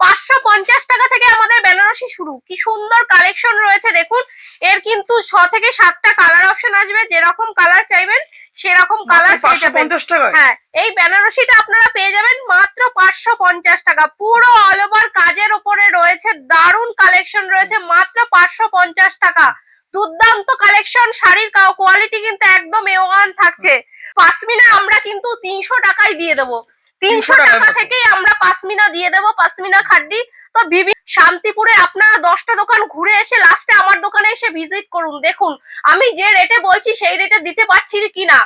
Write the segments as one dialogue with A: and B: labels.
A: পাঁচশো পঞ্চাশ টাকা থেকে আমাদের বেনারসি শুরু। কি সুন্দর কালেকশন রয়েছে দেখুন। এর কিন্তু ছ থেকে সাতটা কালার অপশন আসবে। যেরকম কালার চাইবেন সেরকম কালার পেয়ে যাবেন। হ্যাঁ এই বেনারসিটা আপনারা পেয়ে যাবেন মাত্র পাঁচশো পঞ্চাশ টাকা। পুরো অল ওভার কাজের ওপরে রয়েছে দারুণ কালেকশন রয়েছে মাত্র পাঁচশো পঞ্চাশ টাকা। দুর্দান্ত কালেকশন শাড়ির কোয়ালিটি কিন্তু একদম এ ওয়ান থাকছে। পাসমিনা আমরা কিন্তু তিনশো টাকায় দিয়ে দেবো। তিনশো টাকা থেকেই আমরা পাসমিনা দিয়ে দেবো পাসমিনা খাড্ডি। তো বিভি শান্তিপুরে আপনারা দশটা দোকান ঘুরে এসে লাস্টে আমার দোকানে এসে ভিজিট করুন। দেখুন আমি যে রেটে বলছি সেই রেটে দিতে পারছি কিনা।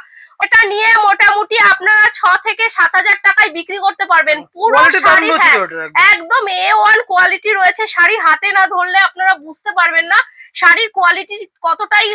A: এটা নিয়ে মোটামুটি আপনারা ছ থেকে সাত হাজার টাকায় বিক্রি করতে পারবেন। পুরো শাড়ি হ্যাঁ,
B: একদম।
A: একদম এ ওয়ান কোয়ালিটি রয়েছে শাড়ি। হাতে না ধরলে আপনারা বুঝতে পারবেন না। শাড়ির কোয়ালিটি কতটাই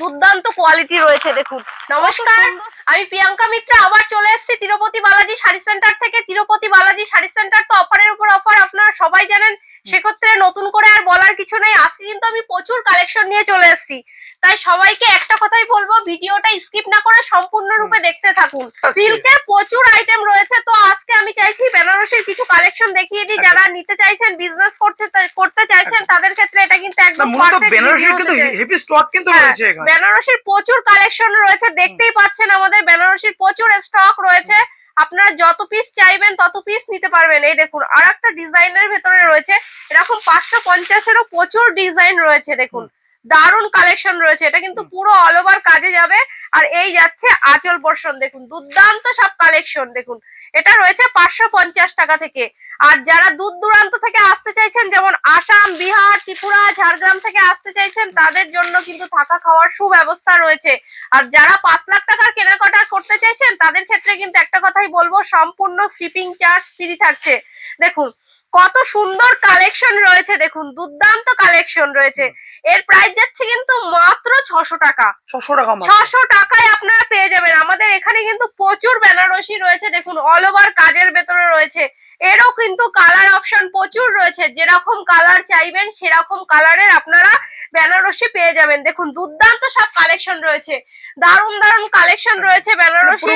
A: দুর্দান্ত কোয়ালিটি রয়েছে দেখুন। নমস্কার আমি প্রিয়াঙ্কা মিত্র আবার চলে এসেছি তিরুপতি বালাজি শাড়ি সেন্টার থেকে। তিরুপতি বালাজি শাড়ি সেন্টার তো অফারের উপর অফার আপনারা সবাই জানেন সেক্ষেত্রে নতুন করে আর বলার কিছু নেই। আজকে কিন্তু আমি প্রচুর কালেকশন নিয়ে চলে এসেছি। তাই সবাইকে একটা কথাই বলব ভিডিওটা স্কিপ না করে সম্পূর্ণ রূপে দেখতে থাকুন। সিল্কের প্রচুর আইটেম রয়েছে তো আজকে আমি চাইছি বেনারসির কিছু কালেকশন দেখিয়ে দিই।
B: আচ্ছা।
A: যারা নিতে চাইছেন বিজনেস করতে করতে চাইছেন তাদের ক্ষেত্রে এটা কিন্তু একদম perfect
B: কিন্তু হেভি স্টক কিন্তু
A: হ্যাঁ,
B: রয়েছে এখানে।
A: বেনারসির প্রচুর কালেকশন রয়েছে দেখতেই পাচ্ছেন আমাদের বেনারসির প্রচুর স্টক রয়েছে। আপনারা যত পিস চাইবেন তত পিস নিতে পারবেন। এই দেখুন আর একটা ডিজাইনের ভেতরে রয়েছে। এরকম পাঁচশো পঞ্চাশেরও প্রচুর ডিজাইন রয়েছে দেখুন। দারুণ কালেকশন রয়েছে। এটা কিন্তু পুরো অল ওভার কাজে যাবে। আর এই যাচ্ছে আঁচল পোর্শন দেখুন দুর্দান্ত সব কালেকশন দেখুন। এটা রয়েছে পাঁচশো পঞ্চাশ টাকা থেকে। আর যারা দূর দূরান্ত থেকে আসতে চাইছেন যেমন আসাম বিহার ত্রিপুরা ঝাড়গ্রাম থেকে আসতে চাইছেন তাদের জন্য কিন্তু থাকা খাওয়ার সুব্যবস্থা রয়েছে। আর যারা পাঁচ লাখ টাকার কেনাকাটা করতে চাইছেন তাদের ক্ষেত্রে কিন্তু একটা কথাই বলব সম্পূর্ণ শিপিং চার্জ ফ্রি থাকছে। দেখুন কত সুন্দর কালেকশন রয়েছে দেখুন দুর্দান্ত কালেকশন রয়েছে। এর প্রাইস যাচ্ছে কিন্তু মাত্র ছশো টাকা।
B: ছশো টাকা
A: ছশো টাকায় আপনারা পেয়ে যাবেন। আমাদের এখানে কিন্তু প্রচুর বেনারসি রয়েছে। দেখুন অল ওভার কাজের ভেতরে রয়েছে। এরও কিন্তু কালার অপশন প্রচুর রয়েছে। যেরকম কালার চাইবেন সেরকম কালারের আপনারা বেনারসি পেয়ে যাবেন। দেখুন দুর্দান্ত সব কালেকশন রয়েছে। দারুণ দারুণ কালেকশন রয়েছে বেনারসি।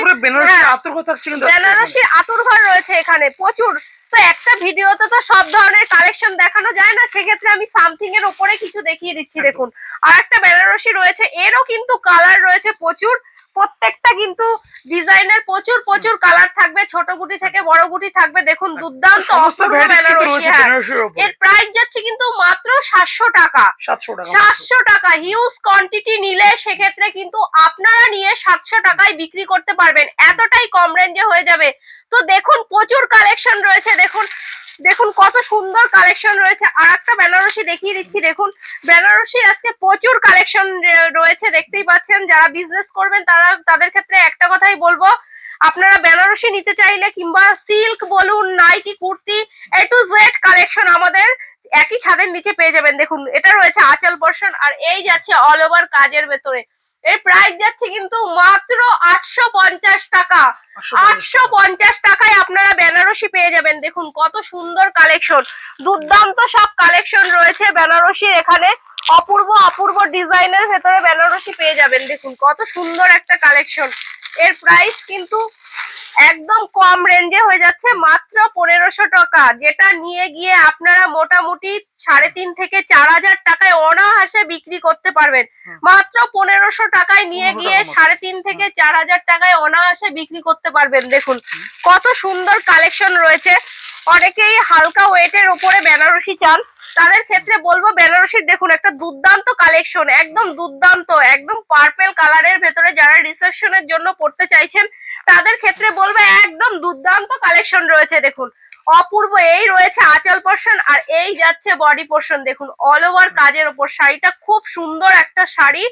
B: বেনারসি
A: হ্যাঁ। আতুর ঘর রয়েছে এখানে প্রচুর। তো একটা ভিডিওতে তো সব ধরনের কালেকশন দেখানো যায় না সেক্ষেত্রে আমি সামথিং এর ওপরে কিছু দেখিয়ে দিচ্ছি দেখুন। আর একটা বেনারসি রয়েছে এরও কিন্তু কালার রয়েছে প্রচুর। প্রত্যেকটা কিন্তু ডিজাইনের প্রচুর প্রচুর কালার থাকবে ছোট গুটি থেকে বড় গুটি থাকবে। দেখুন দুর্দান্ত
B: বেনারসির উপরে
A: এর প্রাইস যাচ্ছে কিন্তু মাত্র সাতশো টাকা।
B: সাতশো টাকা
A: হিউজ কোয়ান্টিটি নিলে সেক্ষেত্রে কিন্তু আপনারা নিয়ে সাতশো টাকায় বিক্রি করতে পারবেন। এতটাই কম রেঞ্জে হয়ে যাবে। তো দেখুন প্রচুর কালেকশন রয়েছে। দেখুন দেখুন, কত সুন্দর কালেকশন রয়েছে। আর একটা বেনারসি দেখিয়ে দিচ্ছি, দেখুন। বেনারসি আজকে প্রচুর কালেকশন রয়েছে, দেখতেই পাচ্ছেন। যারা বিজনেস করবেন, তারা, তাদের ক্ষেত্রে একটা কথাই বলব। আপনারা বেনারসি নিতে চাইলে কিংবা সিল্ক বলুন nighty kurti A to Z collection আমাদের একই ছাদের নিচে পেয়ে যাবেন। দেখুন, এটা রয়েছে আচল পোর্শন আর এই যাচ্ছে অল ওভার কাজের ভেতরে। এর প্রাইস যাচ্ছে কিন্তু মাত্র আটশো পঞ্চাশ টাকা।
B: আটশো পঞ্চাশ
A: টাকায় আপনারা বেনারসি পেয়ে যাবেন। দেখুন কত সুন্দর কালেকশন দুর্দান্ত সব কালেকশন রয়েছে বেনারসির এখানে। অপূর্ব অপূর্ব ডিজাইনের ভেতরে বেনারসি পেয়ে যাবেন। দেখুন কত সুন্দর একটা কালেকশন এর প্রাইস কিন্তু একদম কম রেঞ্জে হয়ে যাচ্ছে মাত্র পনেরোশো টাকা যেটা নিয়ে গিয়ে আপনারা মোটামুটি সাড়ে তিন থেকে চার হাজার টাকায় অনাহাসে বিক্রি করতে পারবেন। মাত্র পনেরোশো টাকায় নিয়ে গিয়ে সাড়ে তিন থেকে চার হাজার টাকায় অনায়াসে বিক্রি করতে পারবেন দেখুন। কত সুন্দর কালেকশন রয়েছে। অনেকেই হালকা ওয়েটের উপরে বেনারসি চান। তাদের ক্ষেত্রে বলব বেনারসির দেখুন একটা দুর্দান্ত কালেকশন একদম দুর্দান্ত একদম পার্পেল কালারের ভেতরে যারা রিসেপশনের জন্য পড়তে চাইছেন তাদের ক্ষেত্রে বলব একদম দুর্দান্ত কালেকশন রয়েছে দেখুন। অপূর্ব এই রয়েছে আঁচল পোর্শন আর এই যাচ্ছে বডি পোর্শন দেখুন অল ওভার কাজের ওপর শাড়িটা খুব সুন্দর একটা শাড়ি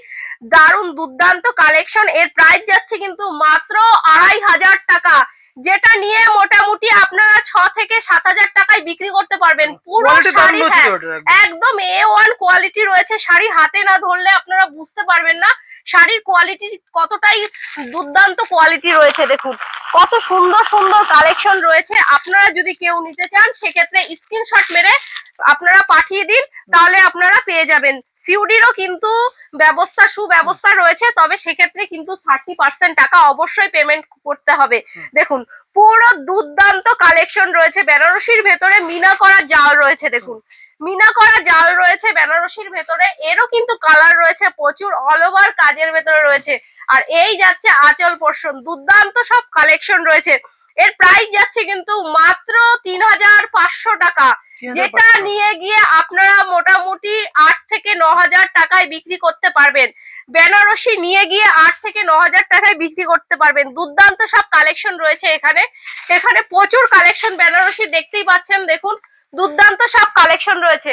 A: দারুণ দুর্দান্ত কালেকশন এর প্রাইস যাচ্ছে কিন্তু মাত্র আড়াই হাজার টাকা যেটা নিয়ে মোটামুটি আপনারা ছ থেকে সাত হাজার টাকায় বিক্রি করতে পারবেন। পুরো শাড়ি হ্যাঁ,
B: একদম।
A: একদম এ ওয়ান কোয়ালিটি রয়েছে শাড়ি হাতে না ধরলে আপনারা বুঝতে পারবেন না। শাড়ির কোয়ালিটি কতটাই দুর্দান্ত কোয়ালিটি রয়েছে দেখুন। কত সুন্দর সুন্দর কালেকশন রয়েছে। আপনারা যদি কেউ নিতে চান, সেক্ষেত্রে স্ক্রিনশট মেরে আপনারা পাঠিয়ে দিন, তাহলে আপনারা পেয়ে যাবেন। সিউডিরও কিন্তু ব্যবস্থা সুব্যবস্থা রয়েছে তবে সেক্ষেত্রে কিন্তু থার্টি পার্সেন্ট টাকা অবশ্যই পেমেন্ট করতে হবে। দেখুন পুরো দুর্দান্ত কালেকশন রয়েছে বেনারসির ভেতরে মিনা করা জাল রয়েছে দেখুন। মিনা করা জাল রয়েছে বেনারসির ভেতরে এরও কিন্তু কালার রয়েছে প্রচুর অল ওভার কাজের ভেতরে রয়েছে। আর এই যাচ্ছে আচল পোর্শন দুর্দান্ত সব কালেকশন রয়েছে। এর প্রাইস যাচ্ছে কিন্তু মাত্র তিন হাজার পাঁচশো টাকা। যেটা নিয়ে গিয়ে আপনারা মোটামুটি আট থেকে ন হাজার টাকায় বিক্রি করতে পারবেন। বেনারসি নিয়ে গিয়ে আট থেকে ন হাজার টাকায় বিক্রি করতে পারবেন। দুর্দান্ত সব কালেকশন রয়েছে এখানে। এখানে প্রচুর কালেকশন বেনারসি দেখতেই পাচ্ছেন দেখুন। দুর্দান্ত সব কালেকশন রয়েছে।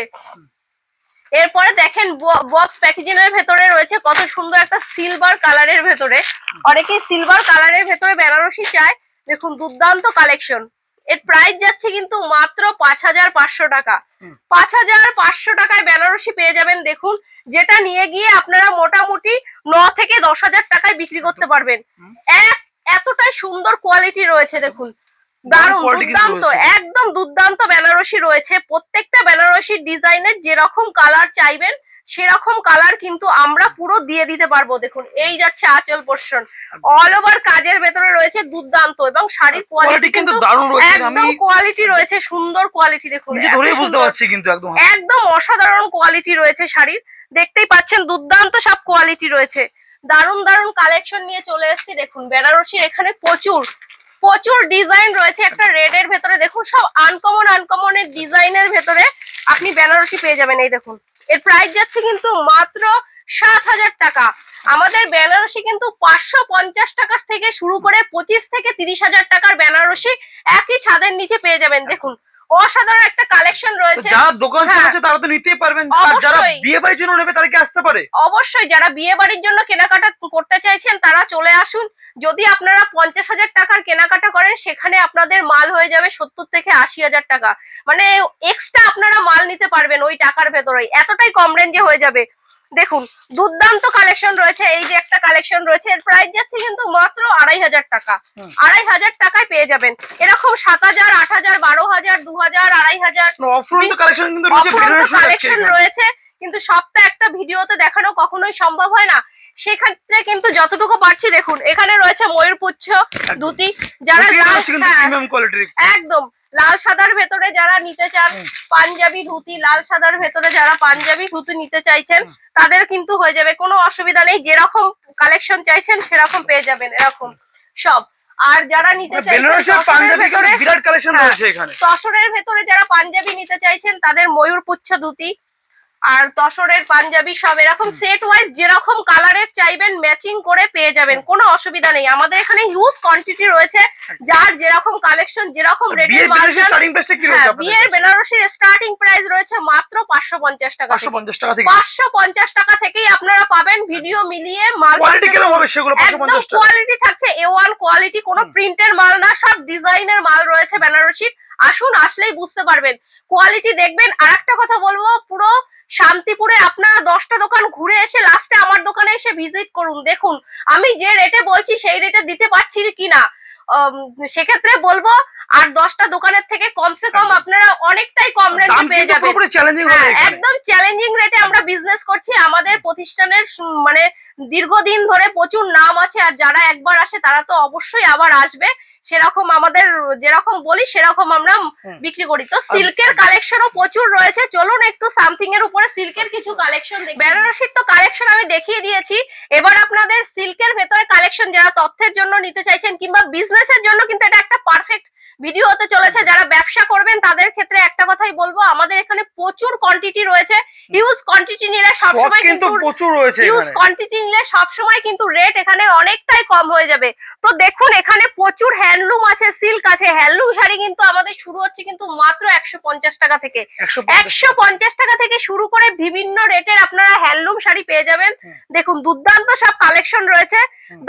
A: এরপরে দেখেন বক্স প্যাকেজিং এর ভেতরে রয়েছে কত সুন্দর একটা সিলভার কালারের ভেতরে। অনেকেই সিলভার কালারের ভেতরে বেনারসি চায়। দেখুন দুর্দান্ত কালেকশন এর প্রাইস যাচ্ছে কিন্তু মাত্র পাঁচ হাজার পাঁচশো টাকা। পাঁচ হাজার পাঁচশো টাকায় বেনারসি পেয়ে যাবেন দেখুন যেটা নিয়ে গিয়ে আপনারা মোটামুটি ন থেকে দশ হাজার টাকায় বিক্রি করতে পারবেন। এক এতটাই সুন্দর কোয়ালিটি রয়েছে দেখুন। দারুণ দুর্দান্ত একদম দুর্দান্ত বেনারসি রয়েছে। প্রত্যেকটা বেনারসি ডিজাইনের যেরকম কালার চাইবেন সেরকম কালার কিন্তু আমরা পুরো দিয়ে দিতে পারব। দেখুন এই যাচ্ছে আচল পোর্শন অল ওভার কাজের ভেতরে রয়েছে দুর্দান্ত এবং শাড়ির
B: কোয়ালিটি কিন্তু দারুণ রয়েছে।
A: একদম কোয়ালিটি রয়েছে সুন্দর কোয়ালিটি দেখুন
B: ধরেই বুঝতে পারছি কিন্তু একদম
A: একদম অসাধারণ কোয়ালিটি রয়েছে শাড়ির। দেখতেই পাচ্ছেন দুর্দান্ত সব কোয়ালিটি রয়েছে। দারুণ দারুণ কালেকশন নিয়ে চলে এসেছি। দেখুন বেনারসির এখানে প্রচুর প্রচুর ডিজাইন রয়েছে। একটা রেড এর ভেতরে দেখুন সব আনকমন আনকমন এর ডিজাইনের ভেতরে আপনি বেনারসি পেয়ে যাবেন। এই দেখুন এর প্রাইস যাচ্ছে কিন্তু মাত্র সাত হাজার টাকা। আমাদের বেনারসি কিন্তু পাঁচশো পঞ্চাশ টাকার থেকে শুরু করে পঁচিশ থেকে তিরিশ হাজার টাকার বেনারসি একই ছাদের নিচে পেয়ে যাবেন, দেখুন। অসাধারণ একটা কালেকশন রয়েছে।
B: যারা দোকান
A: হ্যাঁ।
B: চালাচ্ছে তারা তো নিতেই পারবেন। আর যারা বিয়ে বাড়ির জন্য নেবে তারা কি আসতে পারে?
A: অবশ্যই যারা বিয়ে বাড়ির জন্য কেনাকাটা করতে চাইছেন তারা চলে আসুন। যদি আপনারা পঞ্চাশ হাজার টাকার কেনাকাটা করেন সেখানে আপনাদের মাল হয়ে যাবে সত্তর থেকে আশি হাজার টাকা। মানে এক্সট্রা আপনারা মাল নিতে পারবেন ওই টাকার ভেতরেই। এতটাই কম রেঞ্জে হয়ে যাবে। দেখুন দুর্দান্ত কালেকশন রয়েছে এই যে একটা কালেকশন রয়েছে এর প্রাইস যাচ্ছে কিন্তু মাত্র আড়াই হাজার টাকা। আড়াই হাজার টাকায় পেয়ে যাবেন। এরকম সাত হাজার আট হাজার বারো হাজার দু হাজার আড়াই হাজার।
B: কালেকশন
A: রয়েছে কিন্তু সবটা একটা ভিডিওতে দেখানো কখনোই সম্ভব হয় না। সেক্ষেত্রে কিন্তু যতটুকু পারছি দেখুন এখানে রয়েছে ময়ূরপুচ্ছ ধুতি যারা হ্যাঁ, একদম। লাল সাদার ভেতরে যারা নিতে চান। পাঞ্জাবি ধুতি লাল সাদার ভেতরে যারা পাঞ্জাবি ধুতি নিতে চাইছেন তাদের কিন্তু হয়ে যাবে কোনো অসুবিধা নেই যেরকম কালেকশন চাইছেন সেরকম পেয়ে যাবেন এরকম সব আর যারা নিতে চাইছেন
B: বেনারসি আর
A: তসরের হ্যাঁ। তসরের ভেতরে যারা পাঞ্জাবি নিতে চাইছেন তাদের ময়ূর পুচ্ছ ধুতি আর তসরের পাঞ্জাবি সব এরকম সেট ওয়াইজ যেরকম কালারের চাইবেন ম্যাচিং করে পেয়ে যাবেন কোনো অসুবিধা নেই। আমাদের এখানে হিউজ কোয়ান্টিটি রয়েছে যার যেরকম কালেকশন যেরকম রেটের
B: বিয়ের
A: হ্যাঁ, বেনারসির স্টার্টিং প্রাইস রয়েছে মাত্র পাঁচশো পঞ্চাশ টাকা
B: পাঁচশো পঞ্চাশ টাকা
A: থেকেই আপনারা পাবেন ভিডিও মিলিয়ে মাল
B: কোয়ালিটি
A: থাকছে। এ ওয়ান কোয়ালিটি কোনো প্রিন্টের মাল না সব ডিজাইনের মাল রয়েছে বেনারসির আসুন আসলেই বুঝতে পারবেন। কোয়ালিটি দেখবেন। আর একটা কথা বলব পুরো শান্তিপুরে আপনারা দশটা দোকান ঘুরে এসে লাস্টে আমার দোকানে এসে ভিজিট করুন। দেখুন আমি যে রেটে বলছি সেই রেটে দিতে পারছি কিনা। সেক্ষেত্রে বলব আর দশটা দোকানের থেকে কমসে কম আপনারা অনেকটাই কম
B: দাম
A: পেয়ে যাবেন। হ্যাঁ, একদম চ্যালেঞ্জিং রেটে আমরা বিজনেস করছি। আমাদের প্রতিষ্ঠানের মানে দীর্ঘদিন ধরে প্রচুর নাম আছে আর যারা একবার আসে তারা তো অবশ্যই আবার আসবে। সেরকম আমাদের যেরকম বলি সেরকম আমরা বিক্রি করি। তো সিল্কের কালেকশনও প্রচুর রয়েছে। চলুন একটু সামথিং এর উপরে সিল্কের কিছু কালেকশন বেনারসির তো কালেকশন আমি দেখিয়ে দিয়েছি। এবার আপনাদের সিল্কের ভেতরে কালেকশন যারা তথ্যের জন্য নিতে চাইছেন কিংবা বিজনেসের জন্য কিন্তু এটা একটা পারফেক্ট ভিডিও হতে চলেছে। যারা ব্যবসা করবেন তাদের ক্ষেত্রে একটা কথাই বলব আমাদের এখানে প্রচুর কোয়ান্টিটি রয়েছে। হিউজ কোয়ান্টিটি নিলে সবসময়
B: কিন্তু প্রচুর রয়েছে
A: হিউজ কোয়ান্টিটি নিলে সবসময় কিন্তু রেট এখানে অনেকটাই কম হয়ে যাবে। তো দেখুন এখানে প্রচুর হ্যান্ডলুম আছে সিল্ক আছে। হ্যান্ডলুম শাড়ি কিন্তু আমাদের শুরু হচ্ছে কিন্তু মাত্র একশো পঞ্চাশ টাকা থেকে।
B: একশো
A: পঞ্চাশ টাকা। থেকে শুরু করে বিভিন্ন রেটের আপনারা হ্যান্ডলুম শাড়ি পেয়ে যাবেন। দেখুন দুর্দান্ত সব কালেকশন রয়েছে।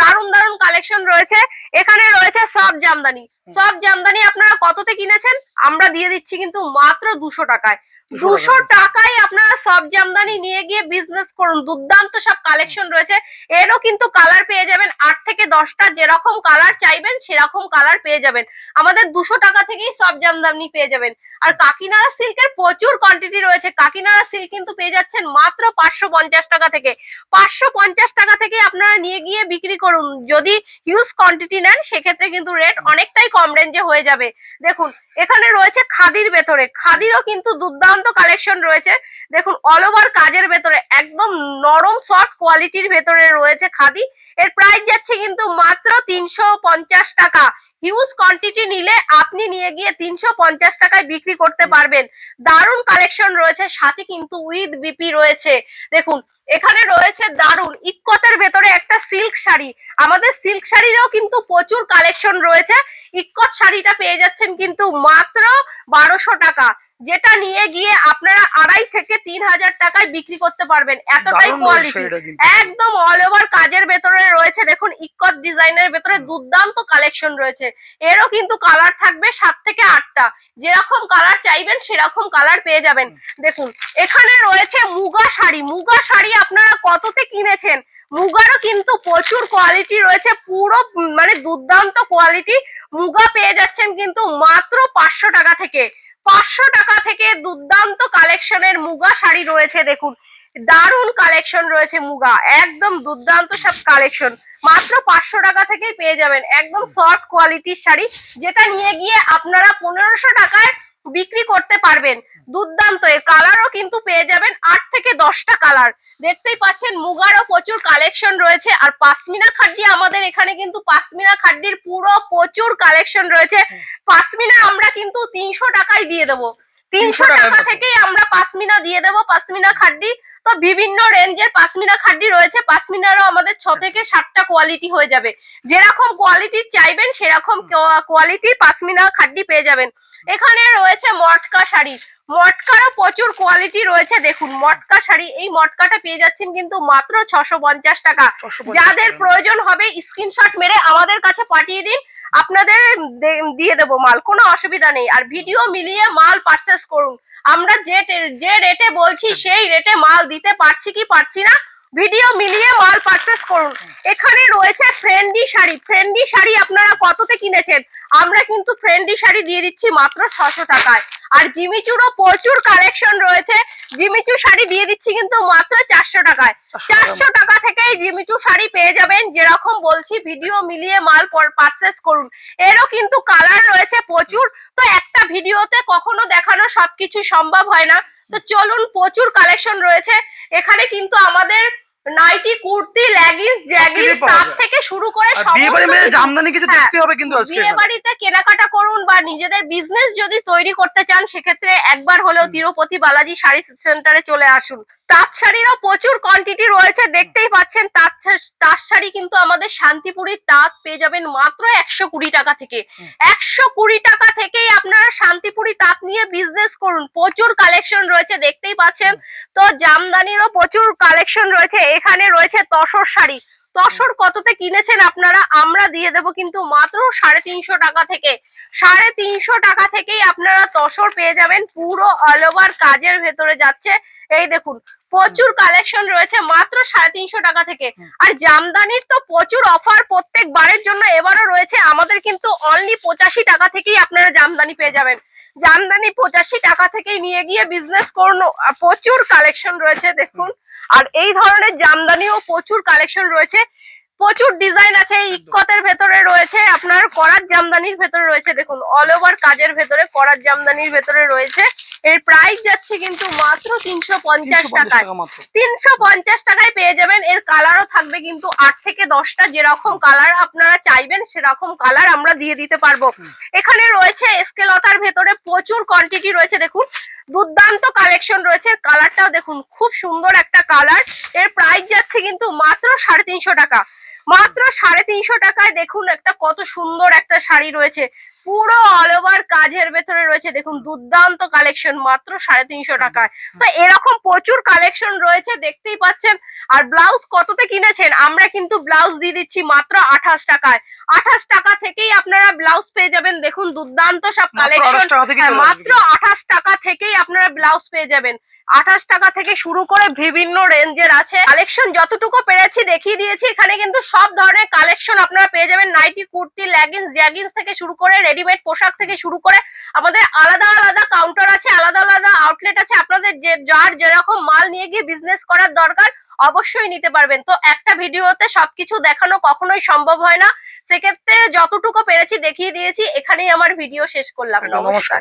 A: দারুণ দারুণ কালেকশন রয়েছে। এখানে রয়েছে সব জামদানি। সব জামদানি আপনারা কততে কিনেছেন? আমরা দিয়ে দিচ্ছি কিন্তু মাত্র দুশো টাকায়।
B: 200
A: দুশো টাকায় আপনারা সব জামদানি নিয়ে গিয়ে বিজনেস করুন। দুর্দান্ত সব কালেকশন রয়েছে। এরও কিন্তু কালার পেয়ে যাবেন। আট থেকে দশটা যেরকম কালার চাইবেন সেরকম কালার পেয়ে যাবেন। আমাদের দুশো টাকা থেকেই সব জামদানি পেয়ে যাবেন। আর কাকিনাড়া সিল্কের প্রচুর কোয়ান্টিটি রয়েছে। কাকিনাড়া সিল্ক কিন্তু পেয়ে যাচ্ছেন মাত্র পাঁচশো পঞ্চাশ টাকা থেকে। পাঁচশো পঞ্চাশ টাকা থেকে আপনারা নিয়ে গিয়ে বিক্রি করুন। যদি হিউজ কোয়ান্টিটি নেন, সেক্ষেত্রে কিন্তু রেট অনেকটাই কম রেঞ্জে হয়ে যাবে। দেখুন, এখানে রয়েছে খাদির ভেতরে। খাদিরও কিন্তু দুর্দান্ত কালেকশন রয়েছে। দেখুন অল ওভার কাজের ভেতরে, একদম নরম সফট কোয়ালিটির ভেতরে রয়েছে খাদি। এর প্রাইস যাচ্ছে কিন্তু মাত্র তিনশো পঞ্চাশ টাকা। হিউজ কোয়ান্টিটি নিলে আপনি নিয়ে গিয়ে তিনশো পঞ্চাশ টাকায় বিক্রি করতে পারবেন। দারুণ কালেকশন রয়েছে, সাথে কিন্তু উইথ বিপি রয়েছে। দেখুন, এখানে রয়েছে দারুণ ইক্কতের ভেতরে একটা সিল্ক শাড়ি। আমাদের সিল্ক শাড়িরও কিন্তু প্রচুর কালেকশন রয়েছে। ইক্কত শাড়িটা পেয়ে যাচ্ছেন কিন্তু মাত্র বারোশো টাকা। যেটা নিয়ে গিয়ে আপনারা আড়াই থেকে তিন হাজার টাকায় বিক্রি করতে পারবেন। এতটাই কোয়ালিটি একদম অল ওভার কাজের ভেতরে রয়েছে। দেখুন ইক্কত ডিজাইনের ভেতরে দুর্দান্ত কালেকশন রয়েছে। এরও কিন্তু কালার থাকবে সাত থেকে আটটা। যেরকম কালার চাইবেন সেরকম কালার পেয়ে যাবেন। দেখুন এখানে রয়েছে মুগা শাড়ি। মুগা শাড়ি আপনারা কততে কিনেছেন? মুগারও কিন্তু প্রচুর কোয়ালিটি রয়েছে। পুরো মানে দুর্দান্ত কোয়ালিটি মুগা পেয়ে যাচ্ছেন কিন্তু মাত্র পাঁচশো টাকা থেকে। পাঁচশো টাকা থেকে দুর্দান্ত কালেকশনের মুগা শাড়ি রয়েছে, দেখুন। দারুণ কালেকশন রয়েছে মুগা, একদম দুর্দান্ত সব কালেকশন। মাত্র পাঁচশো টাকা থেকেই পেয়ে যাবেন একদম সফট কোয়ালিটির শাড়ি, যেটা নিয়ে গিয়ে আপনারা পনেরোশো টাকায় বিক্রি করতে পারবেন। দুর্দান্ত, এর কালারও কিন্তু পেয়ে যাবেন আট থেকে দশটা কালার দেখতেই পাচ্ছেন মুগারও প্রচুর কালেকশন রয়েছে। আর পাসমিনা খাড্ডি আমাদের এখানে কিন্তু পাসমিনা খাড্ডির পুরো প্রচুর কালেকশন রয়েছে। পাসমিনা আমরা কিন্তু তিনশো টাকায় দিয়ে দেবো। তিনশো টাকা থেকেই আমরা পাসমিনা দিয়ে দেবো পাসমিনা খাড্ডি। তো বিভিন্ন রেঞ্জের পাশমিনা খাড্ডি রয়েছে। পাশমিনারও আমাদের ছ থেকে সাতটা কোয়ালিটি হয়ে যাবে। যেরকম কোয়ালিটির চাইবেন সেরকম কোয়ালিটির পাশমিনা খাড্ডি পেয়ে যাবেন। এখানে রয়েছে মটকা শাড়ি। মটকারও প্রচুর কোয়ালিটি রয়েছে। দেখুন মটকা শাড়ি এই মটকাটা পেয়ে যাচ্ছেন কিন্তু মাত্র ছশো পঞ্চাশ টাকা। যাদের প্রয়োজন হবে স্ক্রিনশট মেরে আমাদের কাছে পাঠিয়ে দিন। আপনাদের দিয়ে দেবো মাল কোনো অসুবিধা নেই। আর ভিডিও মিলিয়ে মাল পারচেস করুন। আমরা যে যে রেটে বলছি সেই রেটে মাল দিতে পারছি কি পারছি না? ভিডিও মিলিয়ে মাল পারচেস করুন। এখানে রয়েছে ফ্রেন্ডি শাড়ি। ফ্রেন্ডি শাড়ি আপনারা কততে কিনেছেন? আমরা কিন্তু ফ্রেন্ডি শাড়ি দিয়ে দিচ্ছি মাত্র ছশো টাকায়। আর জিমিচুরও প্রচুর কালেকশন রয়েছে। জিমিচু শাড়ি দিয়ে দিচ্ছি কিন্তু মাত্র চারশো টাকায়। চারশো টাকা। থেকেই জিমিচু শাড়ি পেয়ে যাবেন। যেরকম বলছি ভিডিও মিলিয়ে মাল পারচেস করুন। এরও কিন্তু কালার রয়েছে প্রচুর। তো একটা ভিডিওতে কখনো দেখানো সবকিছু সম্ভব হয় না। তো চলুন প্রচুর কালেকশন রয়েছে। এখানে কিন্তু আমাদের নাইটি কুর্তি লেগিংস জ্যাগিংস তার থেকে শুরু করে
B: বিয়ে বাড়ি মেয়ে জামদানি কিছু
A: হ্যাঁ,
B: দেখতে হবে কিন্তু আজকে
A: বিয়ে বাড়িতে কেনাকাটা করুন বা নিজেদের বিজনেস যদি তৈরি করতে চান সেক্ষেত্রে একবার হলেও তিরুপতি বালাজি শাড়ি সেন্টারে চলে আসুন। তাঁত শাড়িরও প্রচুর কোয়ান্টিটি রয়েছে দেখতেই পাচ্ছেন তাঁত তাঁত শাড়ি কিন্তু আমাদের শান্তিপুরীর তাঁত পেয়ে যাবেন মাত্র একশো কুড়ি টাকা থেকে। একশো কুড়ি টাকা থেকেই আপনারা শান্তিপুরি তাঁত নিয়ে বিজনেস করুন। প্রচুর কালেকশন রয়েছে দেখতেই পাচ্ছেন। তো জামদানিরও প্রচুর কালেকশন রয়েছে। এখানে রয়েছে তসর শাড়ি। তসর কততে কিনেছেন আপনারা? আমরা দিয়ে দেব কিন্তু মাত্র সাড়ে তিনশো টাকা থেকে। সাড়ে তিনশো টাকা থেকেই আপনারা তসর পেয়ে যাবেন। পুরো অল ওভার কাজের ভেতরে যাচ্ছে। এই দেখুন প্রচুর কালেকশন রয়েছে মাত্র সাড়ে তিনশো টাকা থেকে। আর জামদানির তো প্রচুর অফার প্রত্যেক বারের জন্য এবারও রয়েছে। আমাদের কিন্তু অনলি পঁচাশি টাকা থেকেই আপনারা জামদানি পেয়ে যাবেন। জামদানি পঁচাশি টাকা থেকেই নিয়ে গিয়ে বিজনেস করুন। প্রচুর কালেকশন রয়েছে দেখুন। আর এই ধরনের জামদানিও প্রচুর কালেকশন রয়েছে। প্রচুর ডিজাইন আছে এই ইক্কতের ভেতরে রয়েছে আপনার করার জামদানির ভেতরে রয়েছে। দেখুন অল ওভার কাজের ভেতরে করার জামদানির ভেতরে রয়েছে। এর প্রাইস যাচ্ছে কিন্তু মাত্র তিনশো পঞ্চাশ টাকায়। তিনশো পঞ্চাশ টাকায় পেয়ে যাবেন। এর কালারও থাকবে কিন্তু আট থেকে দশটা যেরকম কালার আপনারা চাইবেন সেরকম কালার আমরা দিয়ে দিতে পারব। এখানে রয়েছে স্কেলতার ভেতরে প্রচুর কোয়ান্টিটি রয়েছে দেখুন। দুর্দান্ত কালেকশন রয়েছে। কালারটাও দেখুন খুব সুন্দর একটা কালারের প্রাইস যাচ্ছে কিন্তু মাত্র সাড়ে তিনশো টাকা। মাত্র সাড়ে তিনশো টাকায় দেখুন একটা কত সুন্দর একটা শাড়ি রয়েছে। পুরো অল ওভার কাজের ভেতরে রয়েছে। দেখুন দুর্দান্ত কালেকশন মাত্র সাড়ে তিনশো টাকায়। তো এরকম প্রচুর কালেকশন রয়েছে দেখতেই পাচ্ছেন। আর ব্লাউজ কততে কিনেছেন? আমরা কিন্তু ব্লাউজ দিয়ে দিচ্ছি মাত্র আঠাশ টাকায়। আঠাশ টাকা থেকেই আপনারা ব্লাউজ পেয়ে যাবেন। দেখুন দুর্দান্ত সব কালেকশন
B: 28 টাকা থেকে
A: হ্যাঁ, মাত্র আঠাশ টাকা থেকেই আপনারা ব্লাউজ পেয়ে যাবেন। আঠাশ টাকা থেকে শুরু করে বিভিন্ন রেঞ্জের আছে। কালেকশন যতটুকু পেরেছি দেখিয়ে দিয়েছি। এখানে কিন্তু সব ধরনের কালেকশন আপনারা পেয়ে যাবেন। নাইটি কুর্তি লেগিংস জ্যাগিংস থেকে শুরু করে রেডিমেড পোশাক থেকে শুরু করে আমাদের আলাদা আলাদা কাউন্টার আছে আলাদা আলাদা আউটলেট আছে। আপনাদের যে যার যেরকম মাল নিয়ে গিয়ে বিজনেস করার দরকার অবশ্যই নিতে পারবেন। তো একটা ভিডিওতে সবকিছু দেখানো কখনোই সম্ভব হয় না। সেক্ষেত্রে যতটুকু পেরেছি দেখিয়ে দিয়েছি এখানেই আমার ভিডিও শেষ করলাম।
B: নমস্কার।